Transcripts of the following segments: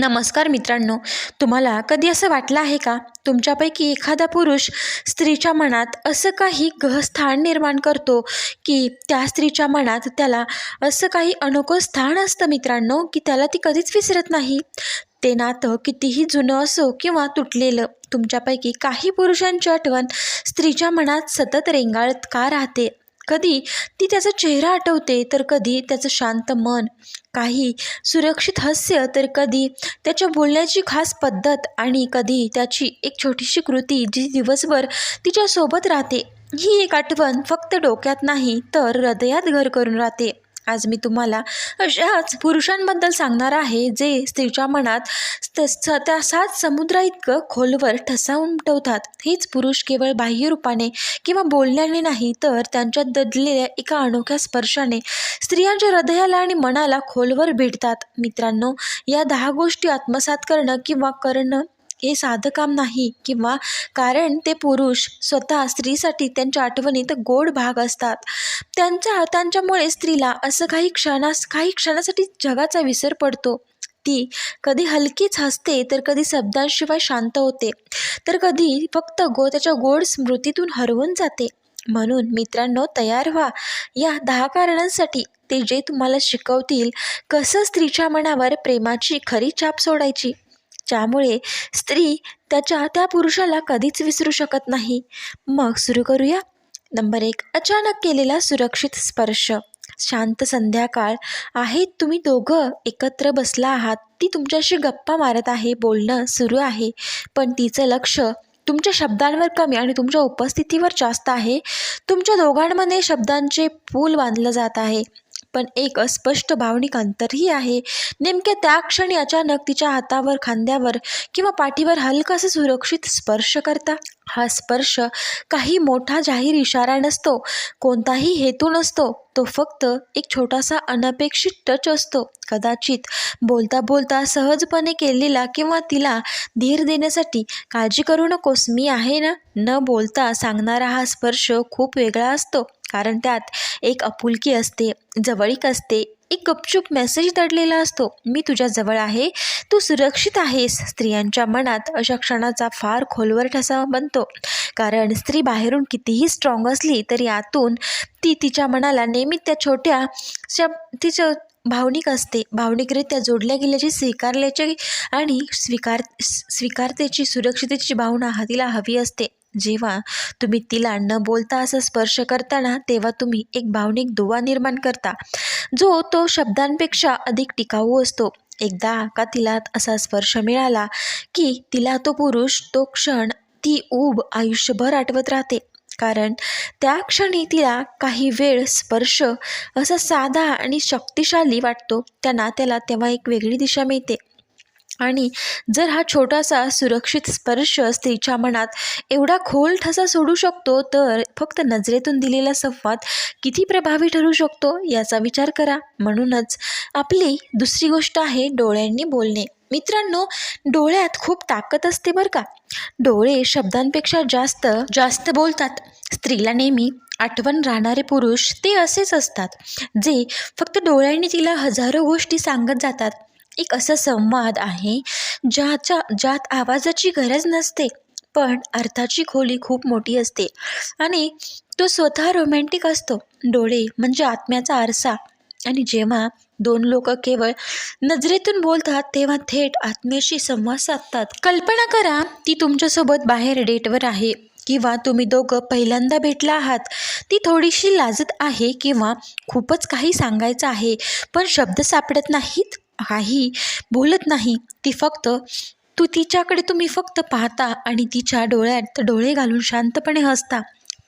नमस्कार मित्रांनो तुम्हाला कधी असं वाटलं आहे का? तुमच्यापैकी एखादा पुरुष स्त्रीच्या मनात असं काही गहस्थान निर्माण करतो की त्या स्त्रीच्या मनात त्याला असं काही अनोखं स्थान असतं मित्रांनो की त्याला ती कधीच विसरत नाही? ते नातं कितीही जुनं असो किंवा तुटलेलं तुमच्यापैकी काही पुरुषांची आठवण स्त्रीच्या मनात सतत रेंगाळत का राहते? कधी ती त्याचा चेहरा आठवते तर कधी त्याचं शांत मन. काही सुरक्षित हास्य तर कधी त्याच्या बोलण्याची खास पद्धत आणि कधी त्याची एक छोटीशी कृती जी दिवसभर तिच्यासोबत राहते. ही एक आठवण फक्त डोक्यात नाही तर हृदयात घर करून राहते. आज मी तुम्हाला अशाच पुरुषांबद्दल सांगणार आहे जे स्त्रीच्या मनात तस- सात समुद्रा इतकं खोलवर ठसा उमटवतात हेच पुरुष केवळ बाह्य रूपाने किंवा बोलण्याने नाही तर त्यांच्या दडलेल्या एका अनोख्या स्पर्शाने स्त्रियांच्या हृदयाला आणि मनाला खोलवर भेटतात. मित्रांनो या दहा गोष्टी आत्मसात करणं किंवा करणं हे साधं काम नाही किंवा कारण ते पुरुष स्वतः स्त्रीसाठी त्यांच्या आठवणीत गोड भाग असतात. त्यांच्या त्यांच्यामुळे स्त्रीला असं काही क्षणास काही क्षणासाठी जगाचा विसर पडतो. ती कधी हलकीच हसते तर कधी शब्दांशिवाय शांत होते. तर कधी फक्त गो त्याच्या गोड स्मृतीतून हरवून जाते. म्हणून मित्रांनो तयार व्हा. या दहा कारणांसाठी ते जे तुम्हाला शिकवतील कसं स्त्रीच्या मनावर प्रेमाची खरी छाप सोडायची? ज्यामुळे स्त्री त्याच्या त्या पुरुषाला कधीच विसरू शकत नाही. मग सुरू करूया. नंबर एक अचानक केलेला सुरक्षित स्पर्श. शांत संध्याकाळ आहे. तुम्ही दोघं एकत्र बसला आहात. ती तुमच्याशी गप्पा मारत आहे बोलणं सुरू आहे. पण तिचं लक्ष तुमच्या शब्दांवर कमी आणि तुमच्या उपस्थितीवर जास्त आहे. तुमच्या दोघांमध्ये शब्दांचे पूल बांधलं जात आहे. पण एक अस्पष्ट भावनिक अंतरही आहे. नेमक्या त्या क्षणी अचानक तिच्या हातावर खांद्यावर किंवा पाठीवर हलकासा सुरक्षित स्पर्श करता? हा स्पर्श काही मोठा जाहीर इशारा नसतो. कोणताही हेतू नसतो. तो फक्त एक छोटासा अनपेक्षित टच असतो. कदाचित बोलता बोलता सहजपणे केलेला किंवा तिला धीर देण्यासाठी काळजी करू नकोस मी आहे ना? न बोलता सांगणारा हा स्पर्श खूप वेगळा असतो. कारण त्यात एक आपुलकी असते जवळीक असते एक गपचूप मेसेज दडलेला असतो मी तुझ्या जवळ आहे तू सुरक्षित आहेस. स्त्रियांच्या मनात अशा क्षणाचा फार खोलवर ठसा बनतो. कारण स्त्री बाहेरून कितीही स्ट्रॉंग असली तरी आतून ती तिच्या मनाला नेहमी त्या छोट्या तिच्या भावनिक असते. भावनिकरित्या जोडल्या गेल्याची स्वीकारल्याची आणि स्वीकार स्वीकारतेची सुरक्षितेची भावना हा तिला हवी असते. जेव्हा तुम्ही तिला न बोलता असं स्पर्श करताना तेव्हा तुम्ही एक भावनिक दुवा निर्माण करता जो तो शब्दांपेक्षा अधिक टिकाऊ असतो. एकदा का तिला असा स्पर्श मिळाला की तिला तो पुरुष तो क्षण ती ऊब आयुष्यभर आठवत राहते. कारण त्या क्षणी तिला काही वेळ स्पर्श असा साधा आणि शक्तिशाली वाटतो. त्या नात्याला तेव्हा एक वेगळी दिशा मिळते. आणि जर हा छोटासा सुरक्षित स्पर्श स्त्रीच्या मनात एवढा खोल ठसा सोडू शकतो तर फक्त नजरेतून दिलेला संवाद किती प्रभावी ठरू शकतो याचा विचार करा. म्हणूनच आपली दुसरी गोष्ट आहे डोळ्यांनी बोलणे. मित्रांनो डोळ्यात खूप ताकद असते बरं का. डोळे शब्दांपेक्षा जास्त जास्त बोलतात. स्त्रीला नेहमी आठवण राहणारे पुरुष ते असेच असतात जे फक्त डोळ्यांनी तिला हजारो गोष्टी सांगत जातात. एक असा संवाद आहे ज्याच्या ज्यात आवाजाची गरज नसते पण अर्थाची खोली खूप मोठी असते. आणि तो स्वतः रोमॅन्टिक असतो. डोळे म्हणजे आत्म्याचा आरसा. आणि जेव्हा दोन लोक केवळ नजरेतून बोलतात तेव्हा थेट आत्म्याशी संवाद साधतात. कल्पना करा ती तुमच्यासोबत बाहेर डेटवर आहे किंवा तुम्ही दोघं पहिल्यांदा भेटला आहात. ती थोडीशी लाजत आहे किंवा खूपच काही सांगायचं आहे पण शब्द सापडत नाहीत? काही बोलत नाही ती फक्त तू तिच्याकडे तुम्ही फक्त पाहता आणि तिच्या डोळ्यात डोळे घालून शांतपणे हसता.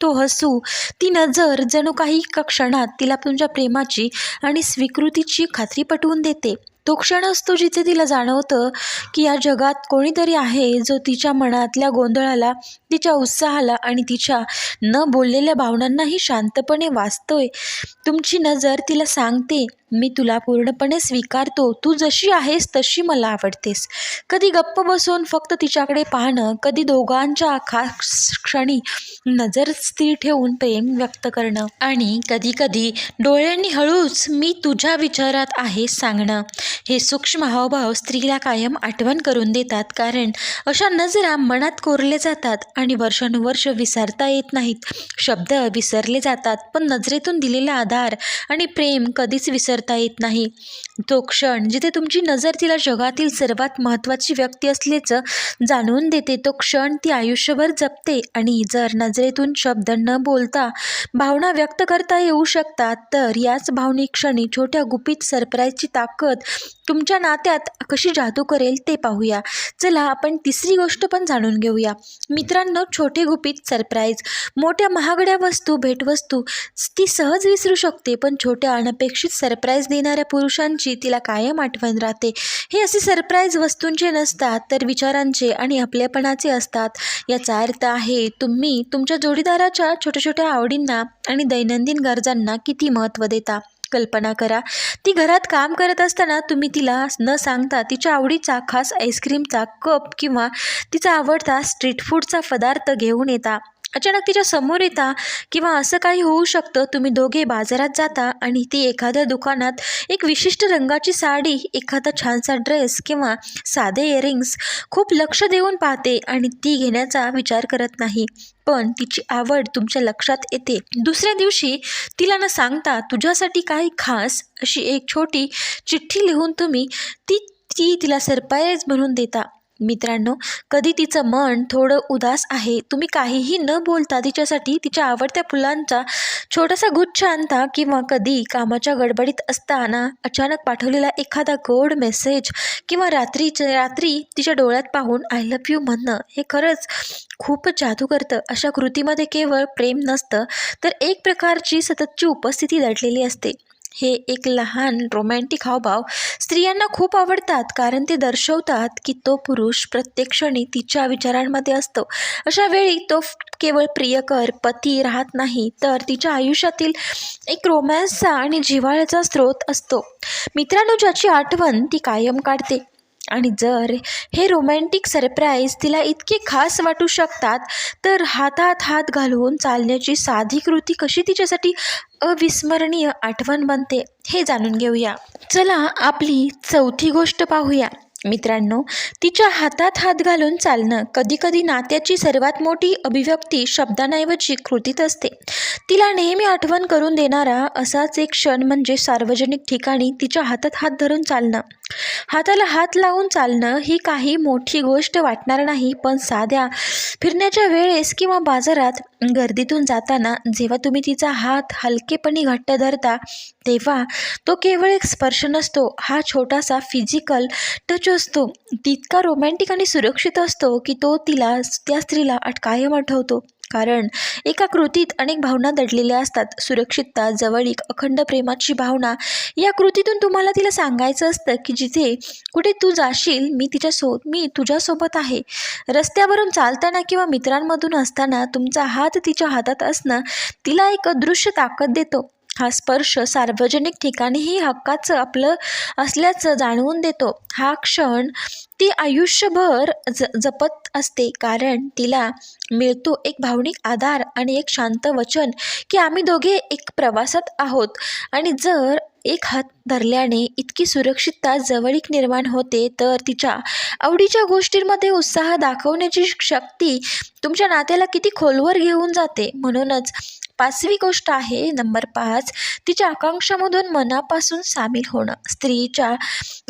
तो हसू ती नजर जणू काही एका क्षणात तिला तुमच्या प्रेमाची आणि स्वीकृतीची खात्री पटवून देते. तो क्षण असतो जिथे तिला जाणवतं की या जगात कोणीतरी आहे जो तिच्या मनातल्या गोंधळाला तिच्या उत्साहाला आणि तिच्या न बोललेल्या भावनांनाही शांतपणे वाचतोय. तुमची नजर तिला सांगते मी तुला पूर्णपणे स्वीकारतो. तू जशी आहेस तशी मला आवडतेस. कधी गप्प बसून फक्त तिच्याकडे पाहणं कधी दोघांच्या खास क्षणी नजर स्थिर ठेवून प्रेम व्यक्त करणं आणि कधी कधी डोळ्यांनी हळूच मी तुझ्या विचारात आहे सांगणं. हे सूक्ष्म हावभाव स्त्रीला कायम आठवण करून देतात. कारण अशा नजरा मनात कोरले जातात आणि वर्षानुवर्ष विसरता येत नाहीत. शब्द विसरले जातात पण नजरेतून दिलेला आधार आणि प्रेम कधीच विसरता येत नाही. तो क्षण जिथे तुमची नजर तिला जगातील सर्वात महत्त्वाची व्यक्ती असल्याचं जाणवून देते तो क्षण ती आयुष्यभर जपते आणि जर नजरेतून शब्द न बोलता भावना व्यक्त करता येऊ शकतात तर याच भावनिक क्षणी छोट्या गुपित सरप्राईजची ताकद तुमच्या नात्यात कशी जादू करेल ते पाहूया. चला आपण तिसरी गोष्ट पण जाणून घेऊया. मित्रांनो छोटे गुपित सरप्राईज. मोठ्या महागड्या वस्तू भेटवस्तू ती सहज विसरू शकते पण छोट्या अनपेक्षित सरप्राईज देणाऱ्या पुरुषांची तिला कायम आठवण राहते. हे असे सरप्राईज वस्तूंचे नसतात तर विचारांचे आणि आपलेपणाचे असतात. याचा अर्थ आहे तुम्ही तुमच्या जोडीदाराच्या छोट्या छोट्या आवडींना आणि दैनंदिन गरजांना किती महत्त्व देता? कल्पना करा. ती घरात काम करत असताना तुम्ही तिला न सांगता तिच्या आवडीचा खास आईस्क्रीमचा कप किंवा तिचा आवडता स्ट्रीट फूडचा पदार्थ घेऊन येता. अचानक तिच्या समोर येता किंवा असं काही होऊ शकतं तुम्ही दोघे बाजारात जाता आणि ती एखाद्या दुकानात एक विशिष्ट रंगाची साडी एखादा छानसा ड्रेस किंवा साधे इयरिंग्स खूप लक्ष देऊन पाहते आणि ती घेण्याचा विचार करत नाही. पण तिची आवड तुमच्या लक्षात येते. दुसऱ्या दिवशी तिला न सांगता तुझ्यासाठी काही खास अशी एक छोटी चिठ्ठी लिहून तुम्ही ती ती तिला सरप्राईज म्हणून देता. मित्रांनो कधी तिचं मन थोडं उदास आहे तुम्ही काहीही न बोलता तिच्यासाठी तिच्या आवडत्या फुलांचा छोटासा गुच्छ आणता किंवा कधी कामाच्या गडबडीत असताना अचानक पाठवलेला एखादा गोड मेसेज किंवा रात्रीच्या रात्री तिच्या डोळ्यात पाहून आय लव्ह यू म्हणणं हे खरंच खूपच जादू करतं. अशा कृतीमध्ये केवळ प्रेम नसतं तर एक प्रकारची सततची उपस्थिती दडलेली असते. हे एक लहान रोमॅन्टिक हावभाव स्त्रियांना खूप आवडतात कारण ते दर्शवतात की तो पुरुष प्रत्येक क्षणी तिच्या विचारांमध्ये असतो. अशा वेळी तो केवळ प्रियकर पती राहत नाही तर तिच्या आयुष्यातील एक रोमॅन्सचा आणि जिव्हाळ्याचा स्रोत असतो. मित्रांनो ज्याची आठवण ती कायम काढते. आणि जर हे रोमॅन्टिक सरप्राईज तिला इतके खास वाटू शकतात तर हातात हात घालून चालण्याची साधी कृती कशी तिच्यासाठी अविस्मरणीय आठवण बनते हे जाणून घेऊया. चला आपली चौथी गोष्ट पाहूया. मित्रांनो तिच्या हातात हात घालून चालणं कधीकधी नात्याची सर्वात मोठी अभिव्यक्ती शब्दांऐवजी कृतीत असते. तिला नेहमी आठवण करून देणारा असाच एक क्षण म्हणजे सार्वजनिक ठिकाणी तिच्या हातात हात धरून चालणं. हाताला हात लावून चालणं ही काही मोठी गोष्ट वाटणार नाही पण साध्या फिरण्याच्या वेळेस किंवा बाजारात गर्दीतून जाताना जेव्हा तुम्ही तिचा हात हलकेपणी घट्ट धरता तेव्हा तो केवळ एक स्पर्श नसतो. हा छोटासा फिजिकल टच असतो. तितका रोमॅन्टिक आणि सुरक्षित असतो की तो तिला त्या स्त्रीला अटकायम कायम आठवतो कारण एका कृतीत अनेक भावना दडलेल्या असतात. सुरक्षितता जवळीक अखंड प्रेमाची भावना या कृतीतून तुम्हाला तिला सांगायचं असतं की जिथे कुठे तू जाशील मी तिच्यासो मी तुझ्यासोबत आहे. रस्त्यावरून चालताना किंवा मित्रांमधून असताना तुमचा हात तिच्या हातात असणं तिला एक अदृश्य ताकद देतो. हा स्पर्श सार्वजनिक ठिकाणीही हक्काचं आपलं असल्याचं जाणवून देतो. हा क्षण ती आयुष्यभर ज जपत असते. कारण तिला मिळतो एक भावनिक आधार आणि एक शांत वचन की आम्ही दोघे एक प्रवासात आहोत. आणि जर एक हात धरल्याने इतकी सुरक्षितता जवळीक निर्माण होते तर तिच्या आवडीच्या गोष्टींमध्ये उत्साह दाखवण्याची शक्ती तुमच्या नात्याला किती खोलवर घेऊन जाते. म्हणूनच पाचवी गोष्ट आहे नंबर पाच तिच्या आकांक्षामधून मनापासून सामील होणं. स्त्रीच्या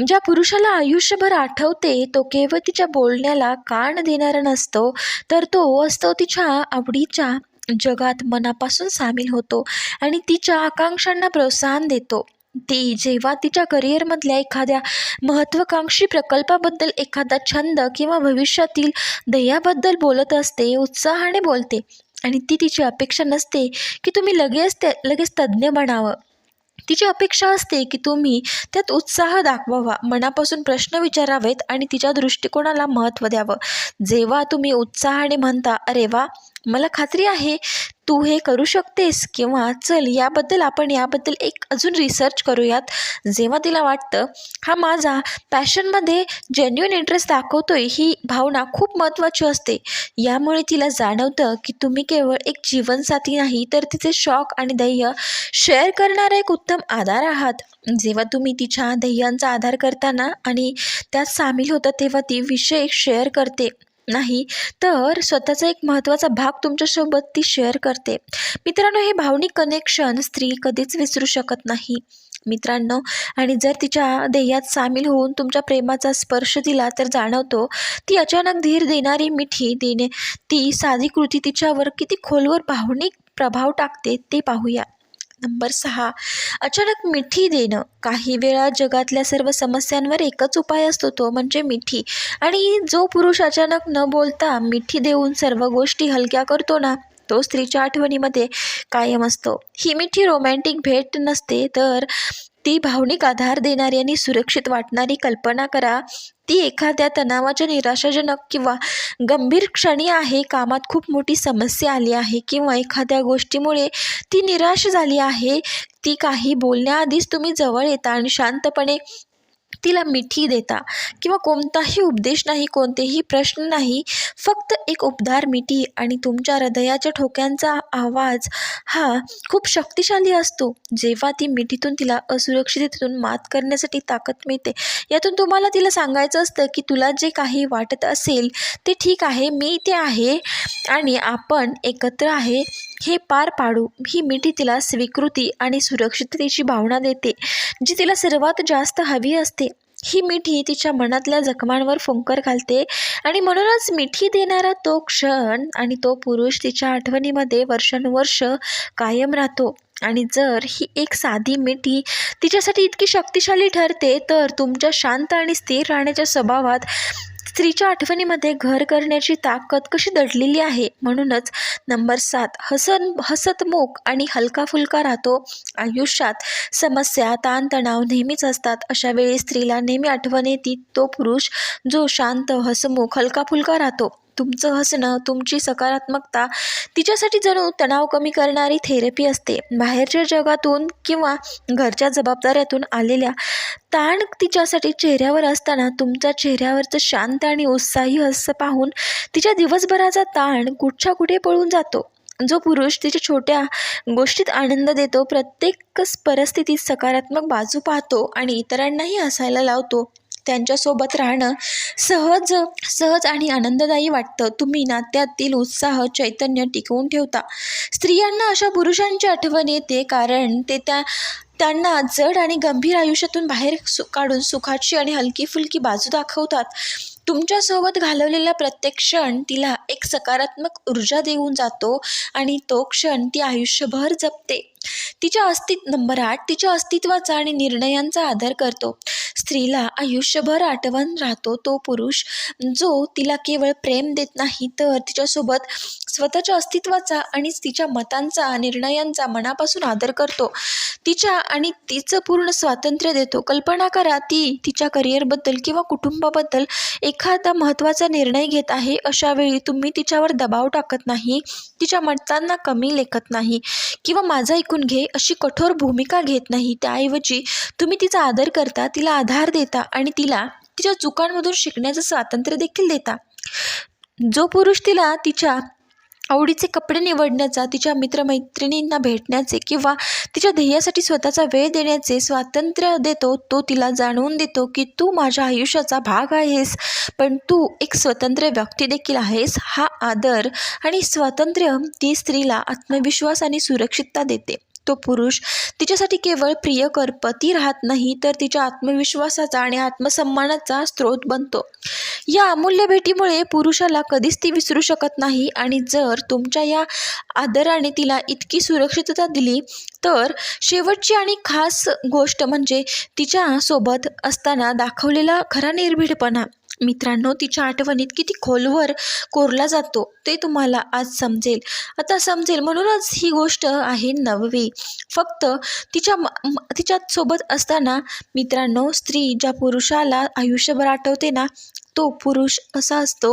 ज्या पुरुषाला आयुष्यभर आठवते तो केवळ तिच्या बोलण्याला कान देणारा नसतो तर तो असतो तिच्या आवडीच्या जगात मनापासून सामील होतो आणि तिच्या आकांक्षांना प्रोत्साहन देतो. ती जेव्हा तिच्या करिअरमधल्या एखाद्या महत्त्वाकांक्षी प्रकल्पाबद्दल एखादा छंद किंवा भविष्यातील ध्येयाबद्दल बोलत असते उत्साहाने बोलते. आणि ती तिची अपेक्षा नसते की तुम्ही लगेच त्या लगेच तज्ज्ञ बनावं तिची अपेक्षा असते की तुम्ही त्यात उत्साह दाखवावा मनापासून प्रश्न विचारावेत आणि तिच्या दृष्टिकोनाला महत्त्व द्यावं. जेव्हा तुम्ही उत्साहाने म्हणता अरे वा मला खात्री आहे तू हे करू शकतेस किंवा चल याबद्दल आपण याबद्दल एक अजून रिसर्च करूयात. जेव्हा तिला वाटतं हा माझा पॅशनमध्ये जेन्युन इंटरेस्ट दाखवतोय ही भावना खूप महत्त्वाची असते. यामुळे तिला जाणवतं की तुम्ही केवळ एक जीवनसाथी नाही तर तिचे शॉक आणि ध्येय शेअर करणारा एक उत्तम आधार आहात. जेव्हा तुम्ही तिच्या ध्येयांचा आधार करताना आणि त्यात सामील होता तेव्हा ती विषय शेअर करते. नाही तर स्वतःचा एक महत्त्वाचा भाग तुमच्यासोबत ती शेअर करते. मित्रांनो हे भावनिक कनेक्शन स्त्री कधीच विसरू शकत नाही. मित्रांनो आणि जर तिच्या ध्येयात सामील होऊन तुमच्या प्रेमाचा स्पर्श दिला तर जाणवतो ती अचानक धीर देणारी मिठी देणे ती साधी कृती तिच्यावर किती खोलवर भावनिक प्रभाव टाकते ते पाहूया. नंबर सहा. अचानक मिठी देणं. काही वेळा जगातल्या सर्व समस्यांवर एकच उपाय असतो तो म्हणजे मिठी. आणि जो पुरुष अचानक न बोलता मिठी देऊन सर्व गोष्टी हलक्या करतो ना तो स्त्रीच्या आठवणीमध्ये कायम असतो. ही मिठी रोमॅन्टिक भेट नसते तर ती भावनिक आधार देणारी आणि सुरक्षित वाटणारी कल्पना करा. ती एखाद्या तणावाच्या निराशाजनक किंवा गंभीर क्षणी आहे कामात खूप मोठी समस्या आली आहे किंवा एखाद्या गोष्टीमुळे ती निराश झाली आहे ती काही बोलण्याआधीच तुम्ही जवळ येता आणि शांतपणे तिला मिठी देता किंवा कोणताही उपदेश नाही कोणतेही प्रश्न नाही फक्त एक उबदार मिठी आणि तुमच्या हृदयाच्या ठोक्यांचा आवाज हा खूप शक्तिशाली असतो. जेव्हा ती मिठीतून तिला असुरक्षिततेतून मात करण्यासाठी ताकद मिळते यातून तुम्हाला तिला सांगायचं असतं की तुला जे काही वाटत असेल ते ठीक आहे मी इथे आहे आणि आपण एकत्र आहे हे पार पाडू. ही मिठी तिला स्वीकृती आणि सुरक्षिततेची भावना देते जी तिला सर्वात जास्त हवी असते. ही मिठी तिच्या मनातल्या जखमांवर फुंकर घालते आणि म्हणूनच मिठी देणारा तो क्षण आणि तो पुरुष तिच्या आठवणीमध्ये वर्षानुवर्ष कायम राहतो. आणि जर ही एक साधी मिठी तिच्यासाठी इतकी शक्तिशाली ठरते तर तुमच्या शांत आणि स्थिर राहण्याच्या स्वभावात स्त्रीच्या आठवणीमध्ये घर करण्याची ताकद कशी दडलेली आहे? म्हणूनच नंबर सात हसन हसतमुख आणि हलका फुलका राहतो. आयुष्यात समस्या ताणतणाव नेहमीच असतात. अशा वेळी स्त्रीला नेहमी आठवण येते. तो पुरुष जो शांत हसमुख हलका फुलका राहतो. तुमचं हसणं तुमची सकारात्मकता तिच्यासाठी जणू तणाव कमी करणारी थेरपी असते. बाहेरच्या जगातून किंवा घरच्या जबाबदाऱ्यातून आलेल्या ताण तिच्यासाठी चेहऱ्यावर असताना तुमच्या चेहऱ्यावरचं शांत आणि उत्साही हसं पाहून तिच्या दिवसभराचा ताण कुठच्या कुठे पळून जातो? जो पुरुष तिच्या छोट्या गोष्टीत आनंद देतो प्रत्येक परिस्थितीत सकारात्मक बाजू पाहतो आणि इतरांनाही हसायला लावतो. त्यांच्यासोबत राहणं सहज सहज आणि आनंददायी वाटतं. तुम्ही नात्यातील उत्साह चैतन्य टिकवून ठेवता. स्त्रियांना अशा पुरुषांची आठवण येते कारण ते त्या त्यांना जड आणि गंभीर आयुष्यातून बाहेर सु काढून सुखाची आणि हलकी फुलकी बाजू दाखवतात. तुमच्यासोबत घालवलेला प्रत्येक क्षण तिला एक सकारात्मक ऊर्जा देऊन जातो आणि तो क्षण ती आयुष्यभर जपते. तिच्या अस्तित्व नंबर आठ तिच्या अस्तित्वाचा आणि निर्णयांचा आदर करतो. स्त्रीला आयुष्यभर आठवण राहतो तो पुरुष जो तिला केवळ प्रेम देत नाही तर तिच्यासोबत स्वतःच्या अस्तित्वाचा आणि तिच्या मतांचा निर्णयांचा मनापासून आदर करतो. तिच्या आणि तिचं पूर्ण स्वातंत्र्य देतो. कल्पना करा ती तिच्या करिअरबद्दल किंवा कुटुंबाबद्दल एखादा महत्त्वाचा निर्णय घेत आहे अशा वेळी तुम्ही तिच्यावर दबाव टाकत नाही तिच्या मतांना कमी लेखत नाही किंवा माझं ऐकून घे अशी कठोर भूमिका घेत नाही. त्याऐवजी तुम्ही तिचा आदर करता तिला आधार देता आणि तिला तिच्या चुकांमधून शिकण्याचं स्वातंत्र्य देखील देता. जो पुरुष तिला तिच्या आवडीचे कपडे निवडण्याचा तिच्या मित्रमैत्रिणींना भेटण्याचे किंवा तिच्या ध्येयासाठी स्वतःचा वेळ देण्याचे स्वातंत्र्य देतो तो तिला जाणवून देतो की तू माझ्या आयुष्याचा भाग आहेस. पण तू एक स्वतंत्र व्यक्ती देखील आहेस हा आदर आणि स्वातंत्र्य ती स्त्रीला आत्मविश्वास आणि सुरक्षितता देते. तो पुरुष तिच्यासाठी केवळ प्रियकर पती राहत नाही तर तिच्या आत्मविश्वासाचा आणि आत्मसन्मानाचा स्रोत बनतो. या अमूल्य भेटीमुळे पुरुषाला कधीच ती विसरू शकत नाही आणि जर तुमच्या या आदराने तिला इतकी सुरक्षितता दिली तर शेवटची आणि खास गोष्ट म्हणजे तिच्यासोबत असताना दाखवलेला खरा निर्भीडपणा. मित्रांनो तिच्या आठवणीत किती खोलवर कोरला जातो ते तुम्हाला आज समजेल. आता समजेल म्हणूनच ही गोष्ट आहे नववी. फक्त तिच्या म- तिच्यासोबत असताना मित्रांनो स्त्री ज्या पुरुषाला आयुष्यभर आठवते ना तो पुरुष असा असतो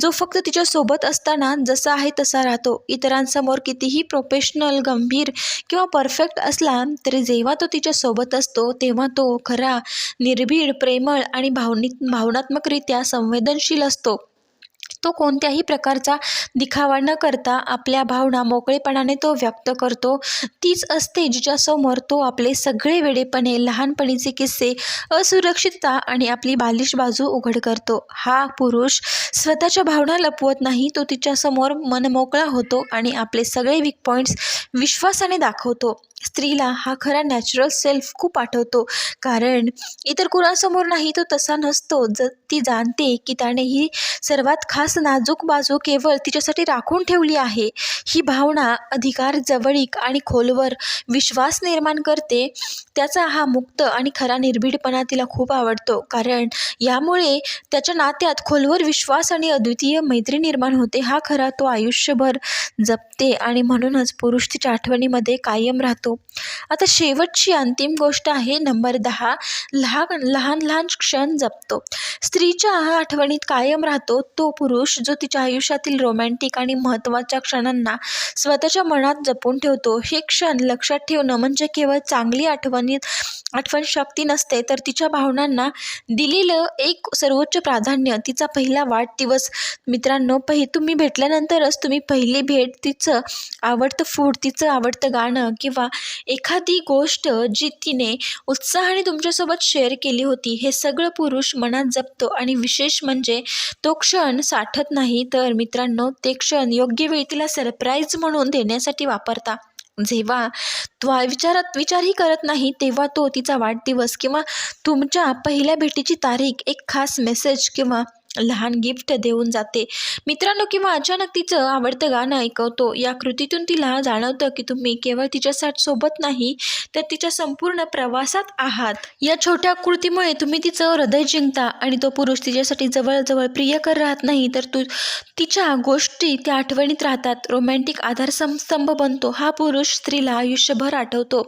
जो फक्त तिच्यासोबत असताना जसा आहे तसा राहतो. इतरांसमोर कितीही प्रोफेशनल गंभीर किंवा परफेक्ट असला तरी जेव्हा तो तिच्यासोबत असतो तेव्हा तो खरा निर्भीड प्रेमळ आणि भावनिक भावनात्मकरित्या संवेदनशील असतो. तो कोणत्याही प्रकारचा दिखावा न करता आपल्या भावना मोकळेपणाने तो व्यक्त करतो. तीच असते जिच्यासमोर तो आपले सगळे वेडेपणे लहानपणीचे किस्से असुरक्षितता आणि आपली बालिश बाजू उघड करतो. हा पुरुष स्वतःच्या भावना लपवत नाही तो तिच्यासमोर मनमोकळा होतो आणि आपले सगळे वीक पॉईंट्स विश्वासाने दाखवतो. स्त्रीला हा खरा नॅचरल सेल्फ खूप आठवतो. कारण इतर कुणासमोर नाही तो तसा नसतो. ज ती जाणते की त्याने ही सर्वात खास नाजूक बाजू केवळ तिच्यासाठी राखून ठेवली आहे. ही भावना अधिकार जवळीक आणि खोलवर विश्वास निर्माण करते. त्याचा हा मुक्त आणि खरा निर्भीडपणा तिला खूप आवडतो. कारण यामुळे त्याच्या नात्यात खोलवर विश्वास आणि अद्वितीय मैत्री निर्माण होते. हा खरा तो आयुष्यभर जपते आणि म्हणूनच पुरुष तिच्या आठवणीमध्ये कायम राहतो. आता शेवटची अंतिम गोष्ट आहे नंबर दहा. लहान लहान लहान क्षण जपतो. स्त्रीच्या आठवणीत कायम राहतो तो पुरुष जो तिच्या आयुष्यातील रोमॅन्टिक आणि महत्त्वाच्या क्षणांना स्वतःच्या मनात जपून ठेवतो. हे क्षण लक्षात ठेवणं म्हणजे केवळ चांगली आठवणीत आठवण शक्ती नसते तर तिच्या भावनांना दिलेलं एक सर्वोच्च प्राधान्य तिचा पहिला वाढदिवस. मित्रांनो पहि तुम्ही भेटल्यानंतरच तुम्ही पहिली भेट तिचं आवडतं फूड तिचं आवडतं गाणं किंवा एखादी गोष्ट जी तिने उत्साहाने तुमच्यासोबत शेअर केली होती हे सगळं पुरुष मनात जपतो. आणि विशेष म्हणजे तो क्षण साठत नाही तर मित्रांनो ते क्षण योग्य वेळी तिला सरप्राईज म्हणून देण्यासाठी वापरता. जेव्हा तो विचारात विचारही करत नाही तेव्हा तो तिचा वाढदिवस किंवा तुमच्या पहिल्या भेटीची तारीख एक खास मेसेज किंवा लहान गिफ्ट देऊन जाते. मित्रांनो किंवा अचानक तिचं आवडतं गाणं ऐकवतो. या कृतीतून तिला जाणवतं की तुम्ही केवळ तिच्यासाठी सोबत नाही तर तिच्या संपूर्ण प्रवासात आहात. या छोट्या कृतीमुळे तुम्ही तिचं हृदय जिंकता आणि तो पुरुष तिच्यासाठी जवळजवळ प्रियकर राहत नाही तर तू तिच्या गोष्टी त्या आठवणीत राहतात. रोमॅन्टिक आधारस्तंभ बनतो. हा पुरुष स्त्रीला आयुष्यभर आठवतो.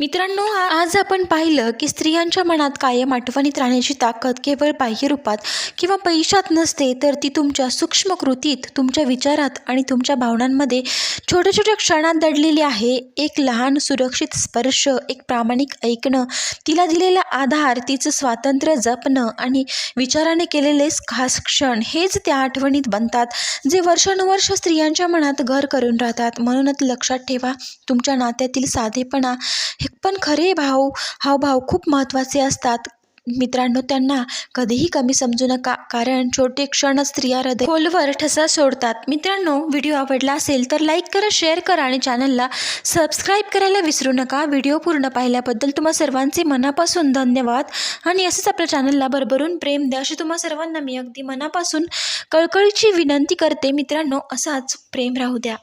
मित्रांनो आज आपण पाहिलं की स्त्रियांच्या मनात कायम आठवणीत राहण्याची ताकद केवळ बाह्य रूपात किंवा पै आयुष्यात नसते तर ती तुमच्या सूक्ष्म कृतीत तुमच्या विचारात आणि तुमच्या भावनांमध्ये छोट्या छोट्या क्षणात दडलेली आहे. एक लहान सुरक्षित स्पर्श एक प्रामाणिक ऐकणं तिला दिलेला आधार तिचं स्वातंत्र्य जपणं आणि विचाराने केलेले खास क्षण हेच त्या आठवणीत बनतात जे वर्षानुवर्ष स्त्रियांच्या मनात घर करून राहतात. म्हणूनच लक्षात ठेवा तुमच्या नात्यातील साधेपणा हे पण खरे भाव हावभाव खूप महत्त्वाचे असतात. मित्रांनो त्यांना कधीही कमी समजू नका कारण छोटे क्षण स्त्रिया हृदय खोलवर ठसा सोडतात. मित्रांनो व्हिडिओ आवडला असेल तर लाईक करा शेअर करा आणि चॅनलला सबस्क्राईब करायला विसरू नका. व्हिडिओ पूर्ण पाहिल्याबद्दल तुम्हा सर्वांचे मनापासून धन्यवाद. आणि असंच आपल्या चॅनलला भरभरून प्रेम द्या अशी तुम्हा सर्वांना मी अगदी मनापासून कळकळीची विनंती करते. मित्रांनो असाच प्रेम राहू द्या.